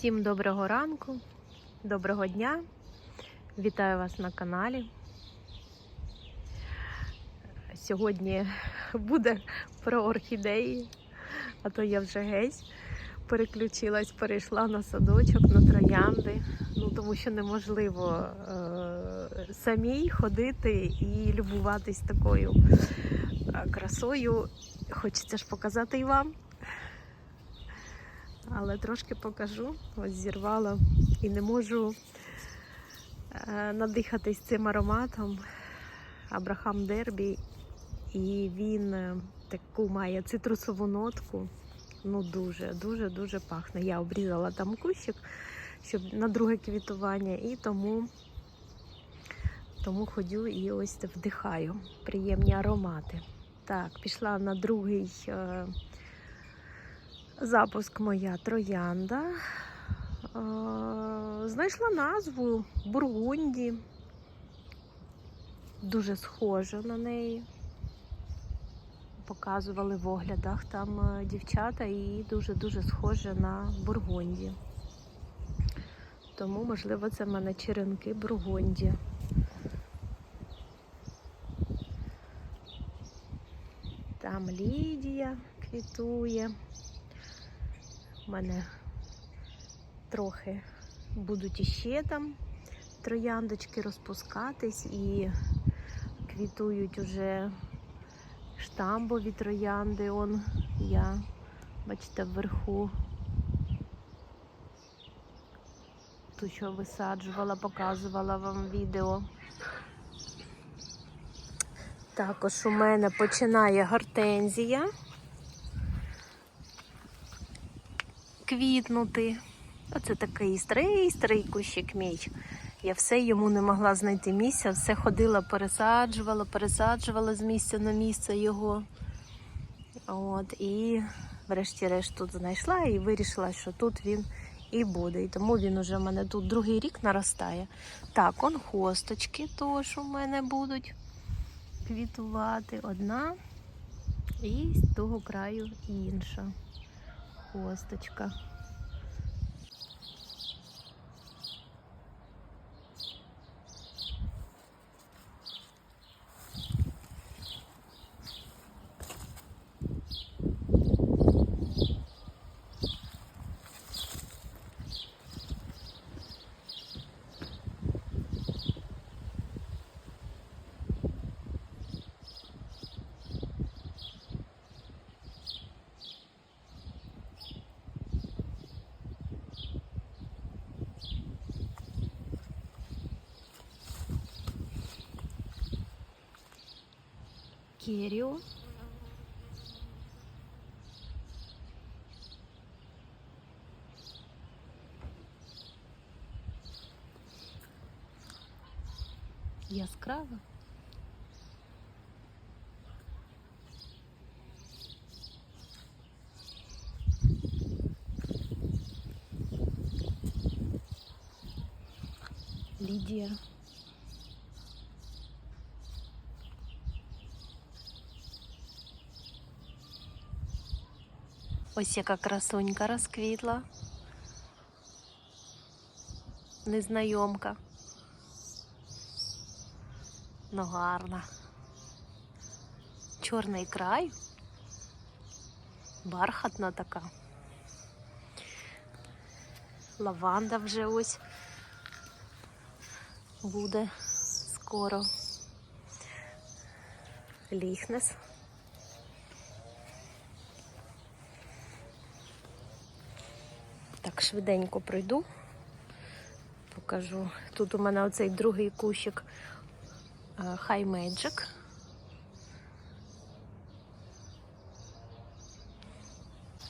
Всім доброго ранку, доброго дня. Вітаю вас на каналі. Сьогодні буде про орхідеї, а то я вже геть переключилась, перейшла на садочок, на троянди. Ну тому що неможливо е- самій ходити і любуватись такою е, красою. Хочеться ж показати і вам. Але трошки покажу. Ось зірвала і не можу е, надихатись цим ароматом. Абрахам Дербі. І він е, таку має цитрусову нотку. Ну дуже, дуже, дуже пахне. Я обрізала там кущик, щоб на друге квітування, і тому, тому ходю і ось вдихаю приємні аромати. Так, пішла на другий. Запуск моя троянда. Е, Знайшла назву Бургунді. Дуже схожа на неї. Показували в оглядах там е, дівчата і дуже-дуже схожа на Бургунді. Тому, можливо, це в мене черенки Бургунді. Там Лідія квітує. У мене трохи будуть іще там трояндочки розпускатись і квітують уже штамбові троянди. Он я, бачите, вверху ту, що висаджувала, показувала вам відео. Також у мене починає гортензія. Квітнути. Оце такий старий старий кущик мій. Я все йому не могла знайти місця, все ходила, пересаджувала, пересаджувала з місця на місце його. От, І врешті-решт тут знайшла і вирішила, що тут він і буде. І тому він уже в мене тут другий рік наростає. Так, он хосточки теж у мене будуть квітувати. Одна і з того краю інша хосточка. Керіо. Яскрава. Лідія. Ось яка красунька розквітла. Незнайомка. Ну гарна. Чорний край. Бархатна така. Лаванда вже ось буде скоро. Ліхнес. Швиденько пройду, покажу. Тут у мене оцей другий кущик High Magic.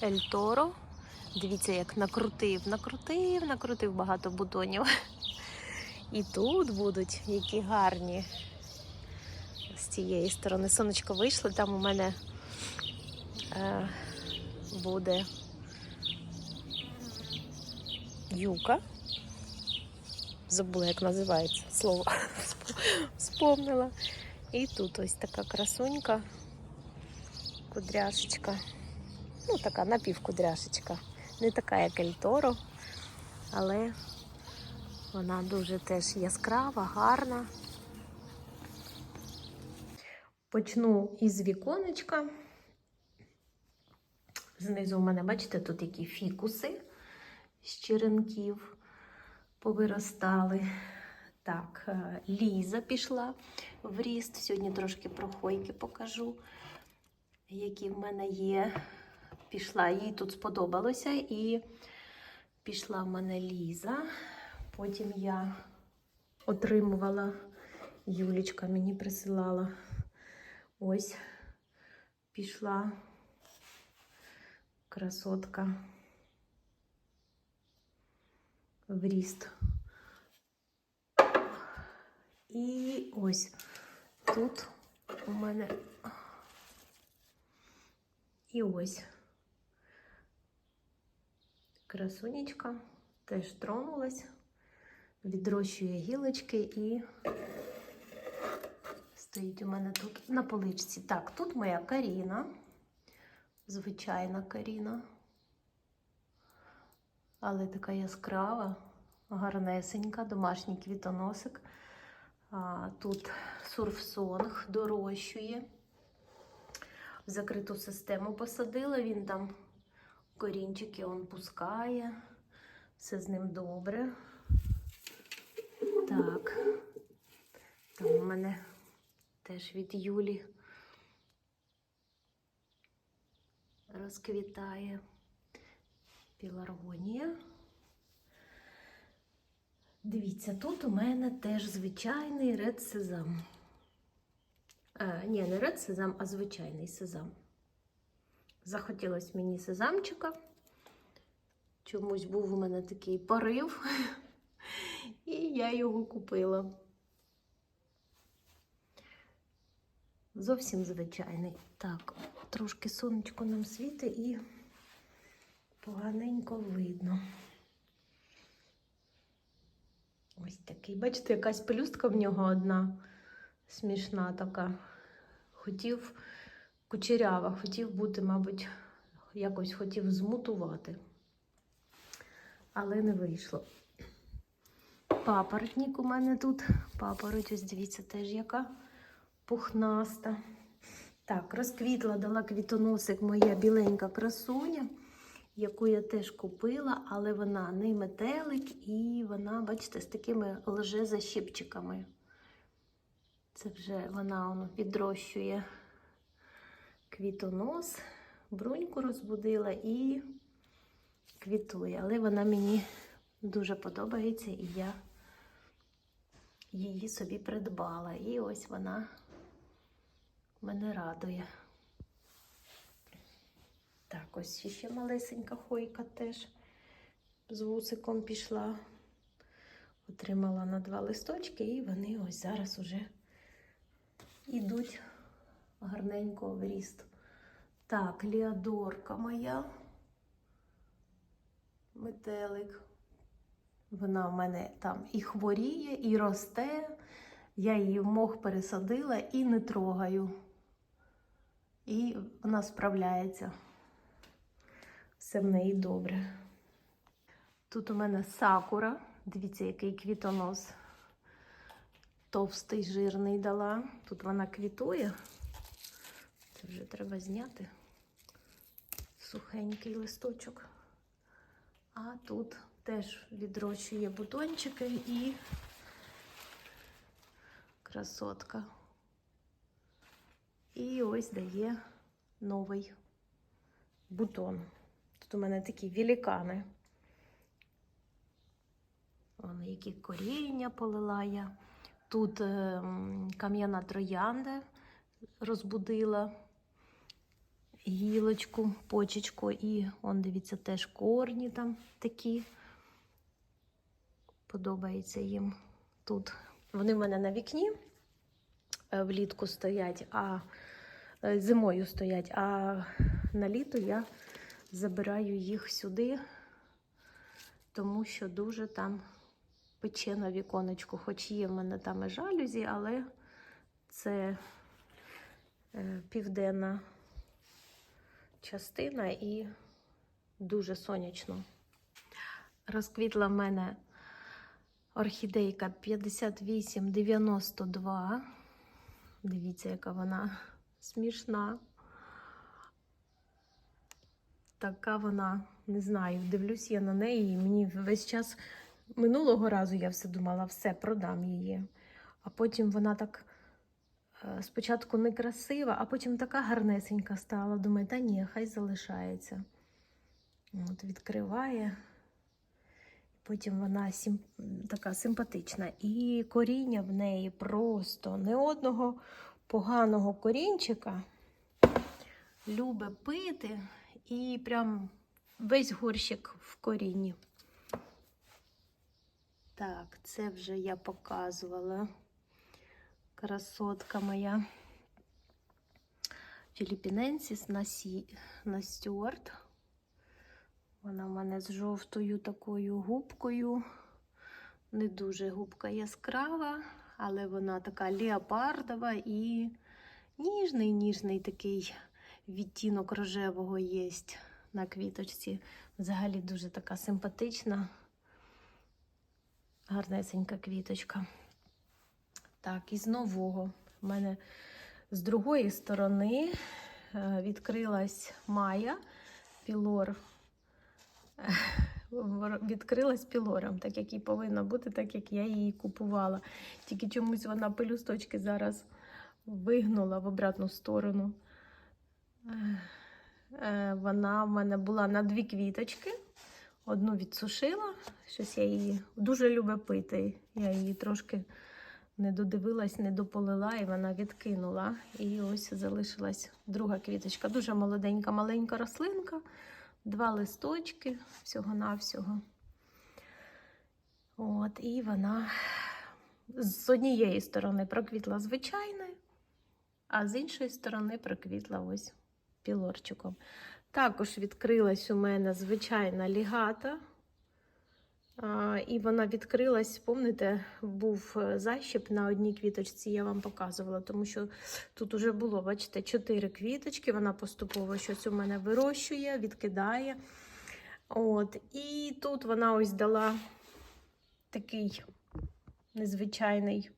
Ель Торо. Дивіться, як накрутив, накрутив, накрутив багато бутонів. І тут будуть які гарні з цієї сторони. Сонечко вийшло, там у мене е, буде юка. Забула, як називається слово. Вспомнила. І тут ось така красунька, кудряшечка. Ну, така напівкудряшечка. Не така, як Ельторо. але вона дуже теж яскрава, гарна. Почну із віконечка. Знизу у мене, бачите, тут такі фікуси з черенків повиростали. Так, е, Ліза пішла в ріст. Сьогодні трошки прохойки покажу, які в мене є. Пішла, їй тут сподобалося, і пішла в мене Ліза. Потім я отримувала, Юлічка мені присилала. Ось пішла красотка в ріст. І ось тут у мене і ось красунечка теж тронулась, відрощує гілочки і стоїть у мене тут на поличці. Так, тут моя Каріна, звичайна Каріна, але така яскрава, гарнесенька, домашній квітоносик. А, Тут сурфсонг дорощує. В закриту систему посадила, він там корінчики он пускає. Все з ним добре. Так. Там у мене теж від Юлі розквітає піларгонія. Дивіться, тут у мене теж звичайний ред сезам. А, ні, не ред сезам, а звичайний сезам. Захотілося мені сезамчика. Чомусь був у мене такий порив, і я його купила. Зовсім звичайний. Так, трошки сонечко нам світить і поганенько видно. Ось такий. Бачите, якась пелюстка в нього одна смішна така. Хотів кучерява, хотів бути, мабуть, якось хотів змутувати. Але не вийшло. Папоротник у мене тут. Папороть, ось дивіться, теж яка пухнаста. Так, розквітла, дала квітоносик моя біленька красуня, яку я теж купила, але вона не метелик і вона, бачите, з такими лжезащіпчиками. Це вже вона воно, відрощує квітонос, бруньку розбудила і квітує. Але вона мені дуже подобається, і я її собі придбала. І ось вона мене радує. Так, ось ще малесенька хойка теж з вусиком пішла. Отримала на два листочки, і вони ось зараз уже йдуть гарненько в ріст. Так, ліадорка моя. Метелик. Вона в мене там і хворіє, і росте. Я її в мох пересадила і не трогаю. І вона справляється. Все в неї добре. Тут у мене сакура. Дивіться, який квітонос. Товстий, жирний дала. Тут вона квітує. Це вже треба зняти. Сухенький листочок. А тут теж відрощує бутончики і красотка. І ось дає новий бутон. Тут у мене такі великани. Вон, які коріння полила я. Тут е, кам'яна троянда розбудила гілочку, почечку, і он, дивіться, теж корні там такі. Подобається їм тут. Вони в мене на вікні е, влітку стоять, а е, зимою стоять, а на літо я забираю їх сюди, тому що дуже там пече на віконечку, хоч є в мене там і жалюзі, але це е, південна частина і дуже сонячно. Розквітла в мене орхідейка 5892. Дивіться, яка вона смішна. Така вона, не знаю, дивлюсь я на неї, і мені весь час минулого разу я все думала, все, продам її. А потім вона так е, спочатку некрасива, а потім така гарнесенька стала. Думаю, та ні, хай залишається. От відкриває. Потім вона сим... така симпатична. І коріння в неї просто не одного поганого корінчика. Любить пити і прям весь горщик в корінні. Так, це вже я показувала. Красотка моя. Філіпіненсіс на, Стюарт. Вона в мене з жовтою такою губкою. Не дуже губка яскрава, але вона така леопардова і ніжний, ніжний такий відтінок рожевого є на квіточці. Взагалі дуже така симпатична, гарнесенька квіточка. Так, і з нового. У мене з другої сторони е, відкрилась Майя Пілор відкрилась пілором, так як і повинна бути, так як я її купувала. Тільки чомусь вона пелюсточки зараз вигнула в обратну сторону. Е, Вона в мене була на дві квіточки. Одну відсушила, щось я її дуже люблю пити. Я її трошки не додивилась, не дополила, і вона відкинула. І ось залишилась друга квіточка. Дуже молоденька, маленька рослинка два листочки всього-навсього. От, і вона з однієї сторони проквітла звичайною, а з іншої сторони проквітла ось пілорчиком. Також відкрилась у мене звичайна лігата. І вона відкрилась, пам'ятаєте, був защіп на одній квіточці, я вам показувала, тому що тут уже було, бачите, чотири квіточки. Вона поступово щось у мене вирощує, відкидає. От, І тут вона ось дала такий незвичайний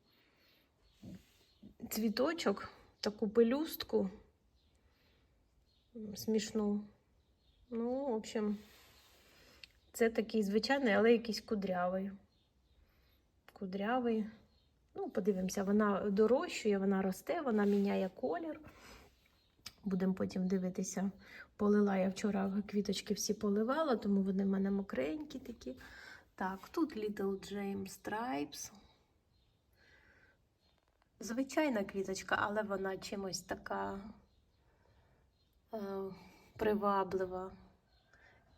цвіточок, таку пелюстку смішну. Ну, в общем. Це такий звичайний, але якийсь кудрявий. Кудрявий. Ну, подивимося, вона дорощує, вона росте, вона міняє колір. Будемо потім дивитися. Полила я вчора квіточки всі поливала, тому вони в мене мокренькі такі. Так, тут Little James Stripes. Звичайна квіточка, але вона чимось така приваблива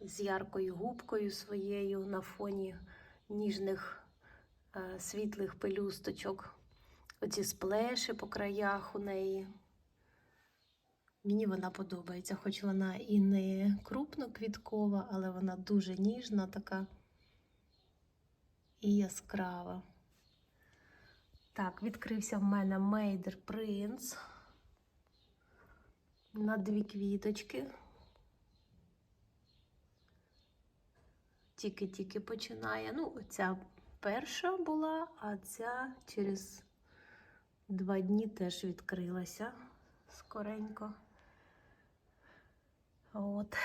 з яркою губкою своєю на фоні ніжних е, світлих пелюсточок. Оці сплеші по краях у неї. Мені вона подобається, хоч вона і не крупноквіткова, але вона дуже ніжна така і яскрава. Так, відкрився в мене Мейдер Принц на дві квіточки. тільки-тільки починає. Ну, ця перша була, а ця через два дні теж відкрилася скоренько. От.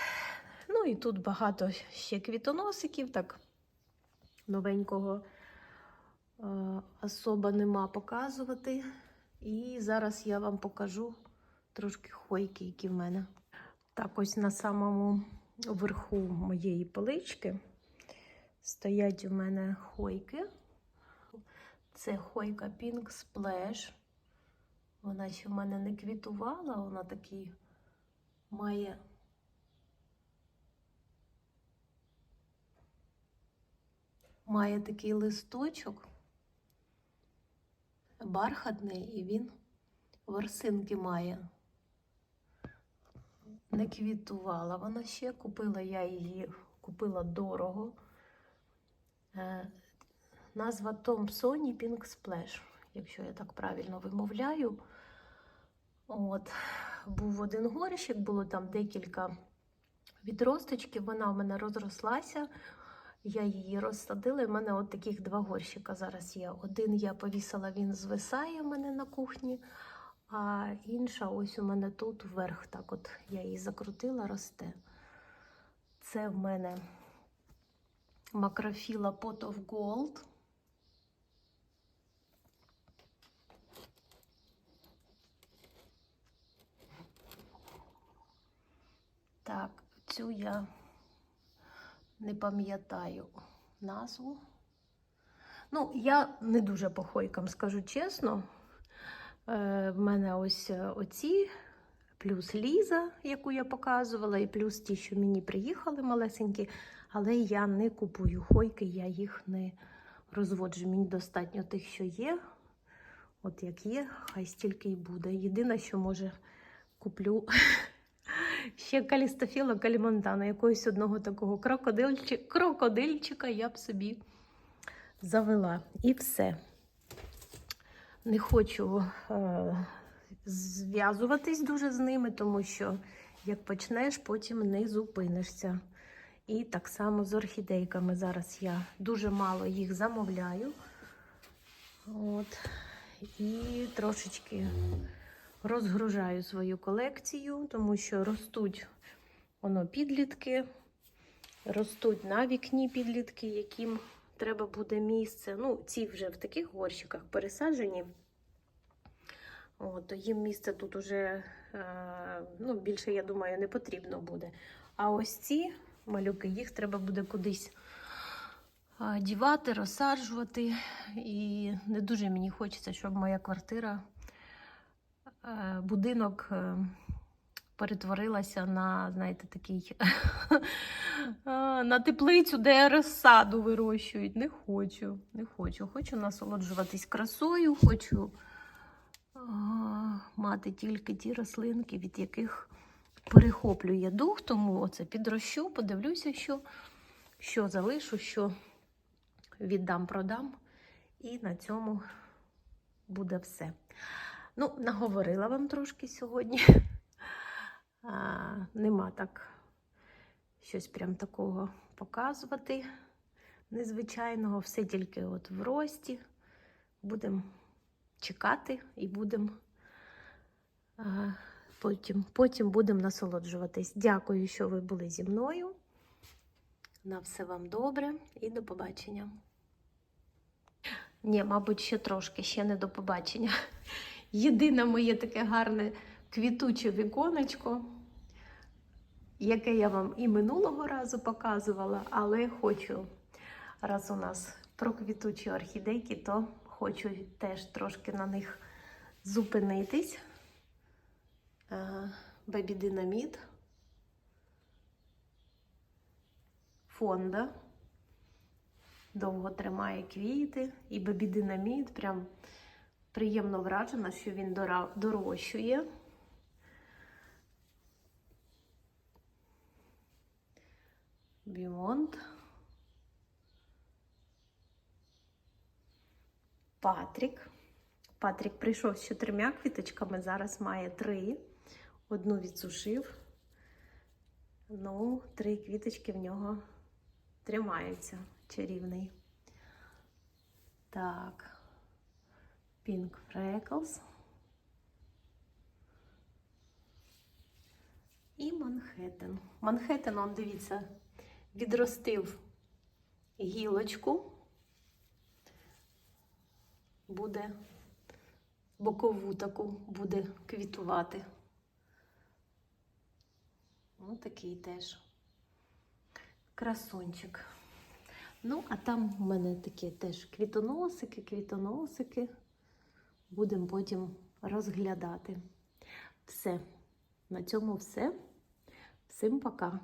Ну і тут багато ще квітоносиків, так новенького е, особа нема показувати. І зараз я вам покажу трошки хойки, які в мене. Так, ось на самому верху моєї полички Стоять у мене хойки. Це хойка Pink Splash. Вона ще в мене не квітувала, вона такий має. Має такий листочок, бархатний, і він ворсинки має. Не квітувала вона ще, купила я її, купила дорого. Е, назва Томпсоні Pink Splash, якщо я так правильно вимовляю. От, Був один горщик, було там декілька відросточків, вона в мене розрослася. Я її розсадила, і в мене от таких два горщика зараз є. Один я повісила, він звисає в мене на кухні, а інша ось у мене тут вверх. Так от я її закрутила, росте. Це в мене макрофіла Pot of Gold. Так, цю я не пам'ятаю назву. Ну, я не дуже по хойкам, скажу чесно. Е, в мене ось е, оці, плюс Ліза, яку я показувала, і плюс ті, що мені приїхали малесенькі, але я не купую хойки, я їх не розводжу. Мені достатньо тих, що є. От як є, хай стільки й буде. Єдине, що може куплю ще калістофіла калімонтана, якогось одного такого крокодильчика, крокодильчика я б собі завела. І все. Не хочу е, зв'язуватись дуже з ними, тому що як почнеш, потім не зупинишся. І так само з орхідейками. Зараз я дуже мало їх замовляю. От. І трошечки розгружаю свою колекцію, тому що ростуть воно підлітки, ростуть на вікні підлітки, яким треба буде місце. Ну, ці вже в таких горщиках пересаджені. От, то їм місце тут уже е, ну, більше, я думаю, не потрібно буде. А ось ці малюки, їх треба буде кудись дівати, розсаджувати. І не дуже мені хочеться, щоб моя квартира, е, будинок е, перетворилася на, знаєте, такий на теплицю, де розсаду вирощують. Не хочу, не хочу. Хочу насолоджуватись красою, хочу мати тільки ті рослинки, від яких перехоплює дух, тому оце підрощу, подивлюся, що, що залишу, що віддам, продам. І на цьому буде все. Ну, наговорила вам трошки сьогодні. А, нема так щось прям такого показувати незвичайного. Все тільки от в рості. Будемо чекати і будемо потім, потім будемо насолоджуватись. Дякую, що ви були зі мною. На все вам добре і до побачення. Ні, мабуть, ще трошки, ще не до побачення. Єдине моє таке гарне квітуче віконечко, яке я вам і минулого разу показувала, але хочу, раз у нас про квітучі орхідейки, то хочу теж трошки на них зупинитись. Бебі Динаміт. Фонда. Довго тримає квіти і бебі динаміт. Прям приємно вражена, що він дорощує. Бімонт. Патрік. Патрік прийшов з чотирма квіточками, зараз має три. Одну відсушив. Ну, три квіточки в нього тримаються. Чарівний. Так. Pink Freckles. І Манхеттен. Манхеттен, он, дивіться, відростив гілочку. Буде бокову таку буде квітувати. Ось такий теж красунчик. Ну, а там у мене такі теж квітоносики, квітоносики. Будемо потім розглядати. Все. На цьому все. Всім пока.